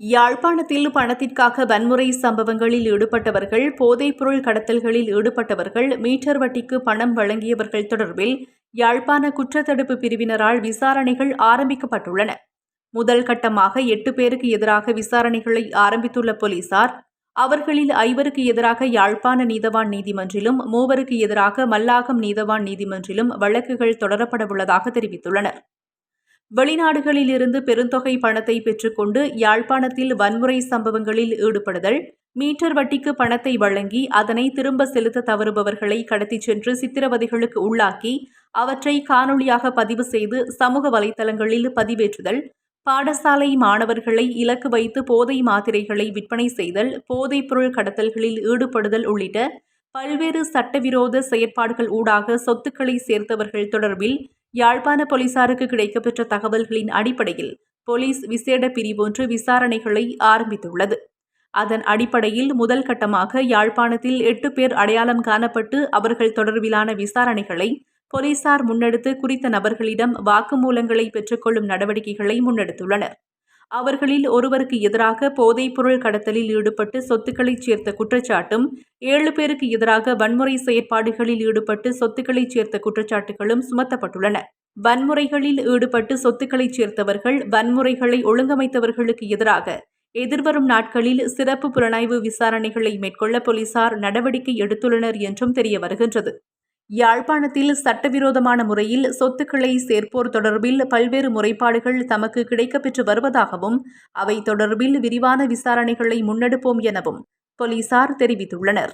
யாழ்ப்பாணத்தில் பணத்திற்காக வன்முறை சம்பவங்களில் ஈடுபட்டவர்கள் போதைப்பொருள் கடத்தல்களில் ஈடுபட்டவர்கள் மீட்டர் வட்டிக்கு பணம் வழங்கியவர்கள் தொடர்பில் யாழ்ப்பாண குற்றத்தடுப்பு பிரிவினரால் விசாரணைகள் ஆரம்பிக்கப்பட்டுள்ளன. முதல் கட்டமாக எட்டு பேருக்கு எதிராக விசாரணைகளை ஆரம்பித்துள்ள போலீசார் அவர்களில் ஐவருக்கு எதிராக யாழ்ப்பாண நீதவான் நீதிமன்றிலும் மூவருக்கு எதிராக மல்லாகம் நீதவான் நீதிமன்றிலும் வழக்குகள் தொடரப்படவுள்ளதாக தெரிவித்துள்ளனர். வெளிநாடுகளிலிருந்து பெருந்தொகை பணத்தை பெற்றுக்கொண்டு யாழ்ப்பாணத்தில் வன்முறை சம்பவங்களில் ஈடுபடுதல் மீட்டர் வட்டிக்கு பணத்தை வழங்கி அதனை திரும்ப செலுத்த தவறுபவர்களை கடத்திச் சென்று சித்திரவதைகளுக்கு உள்ளாக்கி அவற்றை காணொளியாக பதிவு செய்து சமூக வலைதளங்களில் பதிவேற்றுதல் பாடசாலை மாணவர்களை இலக்கு வைத்து போதை மாத்திரைகளை விற்பனை செய்தல் போதைப் பொருள் கடத்தல்களில் ஈடுபடுதல் உள்ளிட்ட பல்வேறு சட்டவிரோத செயற்பாடுகள் ஊடாக சொத்துக்களை சேர்த்தவர்கள் தொடர்பில் யாழ்ப்பாண போலீசாருக்கு கிடைக்கப்பெற்ற தகவல்களின் அடிப்படையில் போலீஸ் விசேட பிரிவொன்று விசாரணைகளை ஆரம்பித்துள்ளது. அதன் அடிப்படையில் முதல் கட்டமாக யாழ்ப்பாணத்தில் எட்டு பேர் அடையாளம் காணப்பட்டு அவர்கள் தொடர்பிலான விசாரணைகளை போலீசார் முன்னெடுத்து குறித்த நபர்களிடம் வாக்குமூலங்களை பெற்றுக்கொள்ளும் நடவடிக்கைகளை முன்னெடுத்துள்ளனர். அவர்களில் ஒருவருக்கு எதிராக போதைப்பொருள் கடத்தலில் ஈடுபட்டு சொத்துக்களைச் சேர்த்த குற்றச்சாட்டும் ஏழு பேருக்கு எதிராக வன்முறை செயற்பாடுகளில் ஈடுபட்டு சொத்துக்களைச் சேர்த்த குற்றச்சாட்டுகளும் சுமத்தப்பட்டுள்ளன. வன்முறைகளில் ஈடுபட்டு சொத்துக்களைச் சேர்த்தவர்கள் வன்முறைகளை ஒழுங்கமைத்தவர்களுக்கு எதிராக எதிர்வரும் நாட்களில் சிறப்பு புலனாய்வு விசாரணைகளை மேற்கொள்ள போலீசார் நடவடிக்கை எடுத்துள்ளனர் என்றும் தெரிய வருகின்றது யாழ்ப்பாணத்தில் சட்டவிரோதமான முறையில் சொத்துக்களை சேர்ப்போர் தொடர்பில் பல்வேறு முறைப்பாடுகள் தமக்கு கிடைக்கப்பெற்று வருவதாகவும் அவை தொடர்பில் விரிவான விசாரணைகளை முன்னெடுப்போம் எனவும் போலீசார் தெரிவித்துள்ளனர்.